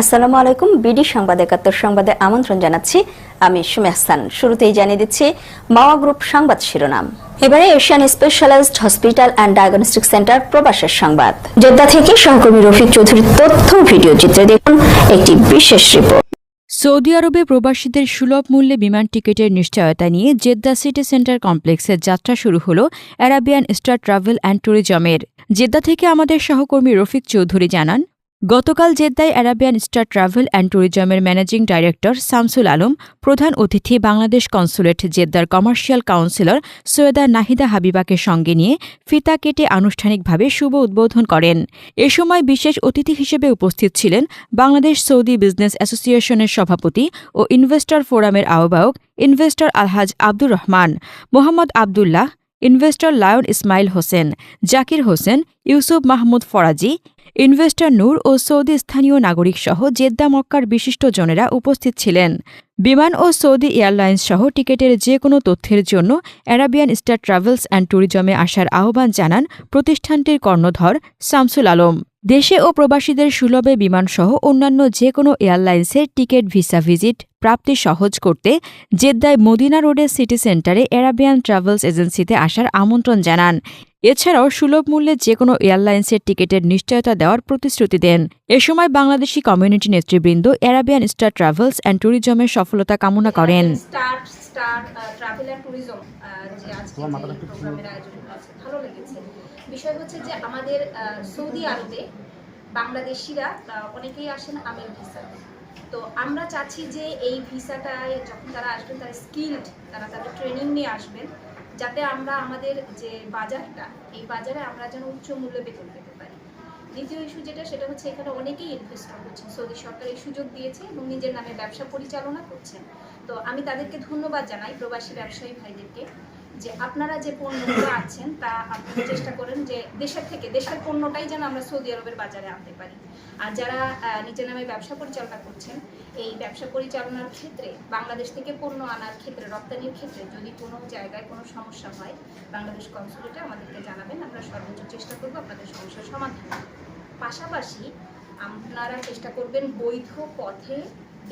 আসসালামু আলাইকুম। বিডি সংবাদ একাত্তর সংবাদে আমন্ত্রণ জানাচ্ছি। আমি সুমে হাসান। শুরুতেই জানিয়ে দিচ্ছি, মাওয়া গ্রুপ সংবাদ শিরোনাম। এবারে Asian Specialized Hospital and Diagnostic Centre প্রবাসের সংবাদ। জেদ্দা থেকে সহকর্মী রফিক চৌধুরীর তথ্য ভিডিও চিত্রে দেখুন একটি বিশেষ রিপোর্ট। সৌদি আরবে প্রবাসীদের সুলভ মূল্যে বিমান টিকিটের নিশ্চয়তা নিয়ে জেদ্দা সিটি সেন্টার কমপ্লেক্সের যাত্রা শুরু হল অ্যারাবিয়ান স্টার ট্রাভেল অ্যান্ড ট্যুরিজমের। জেদ্দা থেকে আমাদের সহকর্মী রফিক চৌধুরী জানান গতকাল জেদ্দায় অ্যারাবিয়ান স্টার ট্রাভেল অ্যান্ড ট্যুরিজমের ম্যানেজিং ডাইরেক্টর শামসুল আলম, প্রধান অতিথি বাংলাদেশ কনসুলেট জেদ্দার কমার্শিয়াল কাউন্সিলর সৈয়দা নাহিদা হাবিবাকে সঙ্গে নিয়ে ফিতা কেটে আনুষ্ঠানিকভাবে শুভ উদ্বোধন করেন। এ সময় বিশেষ অতিথি হিসেবে উপস্থিত ছিলেন বাংলাদেশ সৌদি বিজনেস অ্যাসোসিয়েশনের সভাপতি ও ইনভেস্টর ফোরামের আহ্বায়ক investor Alhaj Abdur Rahman, Mohammad Abdullah, investor Lion Ismail Hossain, Zakir Hossain, Yusuf Mahmud Faraji investor Nur ও সৌদি স্থানীয় নাগরিক সহ জেদ্দা মক্কার বিশিষ্টজনেরা উপস্থিত ছিলেন। বিমান ও সৌদি এয়ারলাইন্স সহ টিকেটের যে কোনো তথ্যের জন্য অ্যারাবিয়ান স্টার ট্রাভেলস অ্যান্ড ট্যুরিজমে আসার আহ্বান জানান প্রতিষ্ঠানটির কর্ণধর শামসুল আলম। দেশে ও প্রবাসীদের সুলভে বিমানসহ অন্যান্য যে কোনো এয়ারলাইন্সের টিকিট ভিসা ভিজিট প্রাপ্তি সহজ করতে জেদ্দায় মদিনা রোডের সিটি সেন্টারে অ্যারাবিয়ান ট্রাভেলস এজেন্সিতে আসার আমন্ত্রণ জানান। এছাড়াও সুলভ মূল্যে যে কোনো এয়ারলাইন্সের টিকিটের নিশ্চয়তা দেওয়ার প্রতিশ্রুতি দেন। এ সময় বাংলাদেশি কমিউনিটি নেতৃবৃন্দ অ্যারাবিয়ান স্টার ট্রাভেলস অ্যান্ড ট্যুরিজমের সফলতা কামনা করেন। Star Star Travel and Tourism যে আজকে যে প্রোগ্রামের আয়োজন করেছে ভালো লেগেছে। বিষয় হচ্ছে যে আমাদের সৌদি আরবে বাংলাদেশিরা অনেকেই আসেন আমেল ভিসাতে তো আমরা চাচ্ছি যে এই ভিসাটায় যখন তারা আসবেন, তারা স্কিল্ড তারা তাদের ট্রেনিং নিয়ে আসবেন, যাতে আমরা আমাদের যে বাজারটা, এই বাজারে আমরা যেন উচ্চ মূল্যে বেতন পেতে পারি। দ্বিতীয় ইস্যু যেটা, সেটা হচ্ছে এখানে অনেকেই ইনভেস্টর করছেন। সৌদি সরকার এই সুযোগ দিয়েছে এবং নিজের নামে ব্যবসা পরিচালনা করছেন। তো আমি তাদেরকে ধন্যবাদ জানাই, প্রবাসী ব্যবসায়ী ভাইদেরকে। যে আপনারা যে পণ্যগুলো আছেন তা আপনারা চেষ্টা করেন যে দেশের থেকে, দেশের পণ্যটাই যেন আমরা সৌদি আরবের বাজারে আনতে পারি। আর যারা নিজের নামে ব্যবসা পরিচালনা করছেন, এই ব্যবসা পরিচালনার ক্ষেত্রে, বাংলাদেশ থেকে পণ্য আনার ক্ষেত্রে, রপ্তানির ক্ষেত্রে যদি কোনো জায়গায় কোনো সমস্যা হয়, বাংলাদেশ কনসুলেটে আমাদেরকে জানাবেন, আমরা সর্বোচ্চ চেষ্টা করব আপনাদের সমস্যার সমাধান পাশাপাশি আপনারা চেষ্টা করবেন বৈধ পথে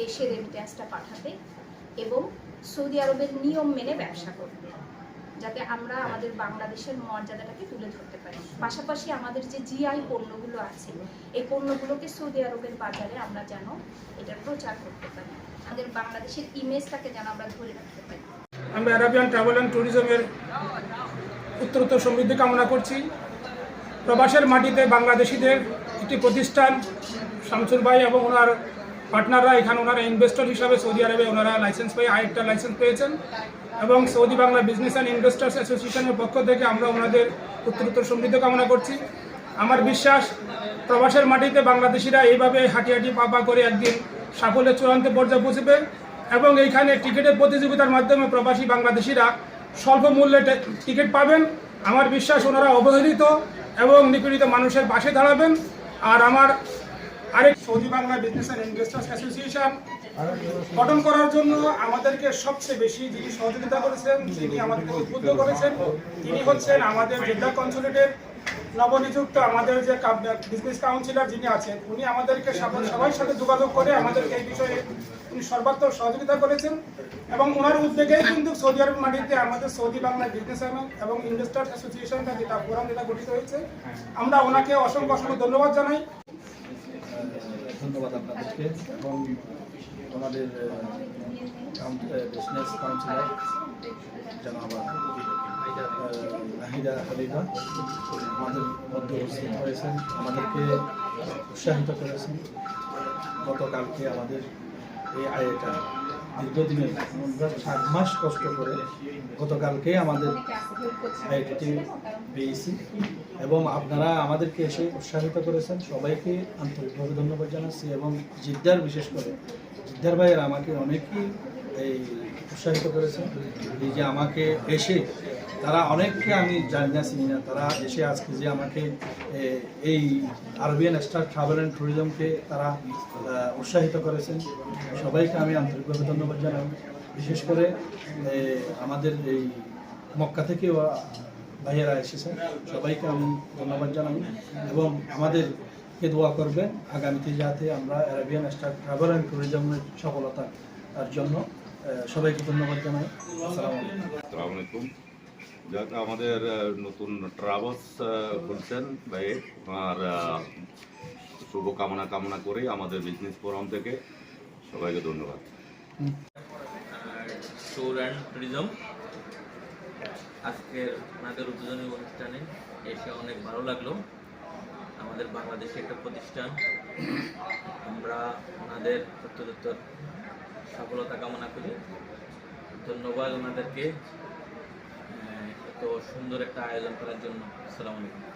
দেশে রেমিট্যান্সটা পাঠাতে এবং সৌদি আরবের নিয়ম মেনে ব্যবসা করতে। যাতে আমরা আমাদের বাংলাদেশের মর্যাদাটাকে তুলে ধরতে পারি। পাশাপাশি আমাদের যে জিআই পণ্যগুলো আছে এই পণ্যগুলোকে সৌদি আরবের বাজারে আমরা যেন এটার প্রচার করতে পারি। আমাদের বাংলাদেশের ইমেজটাকে যেন আমরা ধরে রাখতে পারি। আমরা অ্যারাবিয়ান ট্রাভেল অ্যান্ড ট্যুরিজমের উত্তরোত্তর সমৃদ্ধি কামনা করছি। প্রবাসের মাটিতে বাংলাদেশিদের একটি প্রতিষ্ঠান শামসুর ভাই এবং ওনার পার্টনাররা এখানে ওনারা ইনভেস্টর হিসাবে সৌদি আরবে ওনারা লাইসেন্স পেয়ে, আরেকটা লাইসেন্স পেয়েছেন। এবং Saudi Bangla business and investors অ্যাসোসিয়েশনের পক্ষ থেকে আমরা ওনাদের উত্তরোত্তর সমৃদ্ধি কামনা করছি। আমার বিশ্বাস, প্রবাসের মাটিতে বাংলাদেশিরা এইভাবে হাঁটি হাঁটি পা পা করে একদিন সাফল্যের চূড়ান্ত পর্যায়ে পৌঁছবে। এবং এইখানে টিকিটের প্রতিযোগিতার মাধ্যমে প্রবাসী বাংলাদেশিরা স্বল্প মূল্যে টিকিট পাবেন। আমার বিশ্বাস, ওনারা অবহেলিত এবং নিপীড়িত মানুষের পাশে দাঁড়াবেন। আর আমার আরেক Saudi Bangla business and investors association গঠন করার জন্য আমাদেরকে সবচেয়ে বেশি যিনি সহযোগিতা করেছেন, যিনি আমাদেরকে উদ্বুদ্ধ করেছেন, তিনি হচ্ছেন আমাদের জেদ্দা কনসুলেটের নবনিযুক্ত আমাদের যে বিজনেস কাউন্সিলর যিনি আছেন, উনি আমাদেরকে সবাই- সাথে যোগাযোগ করে আমাদেরকে এই বিষয়ে উনি সর্বাত্মক সহযোগিতা করেছেন এবং ওনার উদ্যোগেই কিন্তু সৌদি আরব মাটিতে আমাদের সৌদি বাংলা বিজনেস এবং ইনভেস্টার্স অ্যাসোসিয়েশনটা যেটা ফোরাম যেটা গঠিত হয়েছে, আমরা ওনাকে অসংখ্য অসংখ্য ধন্যবাদ জানাই। ধন্যবাদ আপনাদেরকে এবং আমাদের বিজনেস কাউন্সিলর জনাব হাবিবা, আমাদের মধ্যে উপস্থিত হয়েছেন, আমাদেরকে উৎসাহিত করেছেন। গতকালকে আমাদের এই আয়টা দীর্ঘদিনের সাত মাস কষ্ট করে গতকালকে আমাদের পেয়েছি এবং আপনারা আমাদেরকে এসে উৎসাহিত করেছেন। সবাইকে আন্তরিকভাবে ধন্যবাদ জানাচ্ছি এবং জিদ্দার বিশেষ করে জিদ্দার ভাইয়ের আমাকে অনেকই এই উৎসাহিত করেছেন। এই যে আমাকে এসে তারা অনেককে আমি জানি না, চিনি না। তারা এসে আজকে যে আমাকে এই আরবিয়ান স্টার ট্রাভেল অ্যান্ড ট্যুরিজমকে তারা উৎসাহিত করেছেন। সবাইকে আমি আন্তরিকভাবে ধন্যবাদ জানাই। বিশেষ করে আমাদের এই মক্কা থেকেও ভাইয়েরা এসেছেন। সবাইকে আমি ধন্যবাদ জানাই এবং আমাদের কে দোয়া করবেন আগামীতে যাতে আমরা অ্যারাবিয়ান স্টার ট্রাভেল অ্যান্ড ট্যুরিজমের সফলতার তার জন্য সবাইকে ধন্যবাদ জানাই। আসসালামু আলাইকুম। যাক আমাদের নতুন ট্রাভেলস খুলছেন ভাই। আর শুভকামনা কামনা করি আমাদের বিজনেস ফোরাম থেকে সবাইকে ধন্যবাদ। ট্যুর অ্যান্ড ট্যুরিজম আজকের ওনাদের উদ্বোধনী অনুষ্ঠানে এসে অনেক ভালো লাগল। আমাদের বাংলাদেশে একটা প্রতিষ্ঠান। আমরা ওনাদের উত্তরোত্তর সফলতা কামনা করি। ধন্যবাদ ওনাদেরকে। এত সুন্দর একটা আয়োজন করার জন্য। আসসালামু আলাইকুম।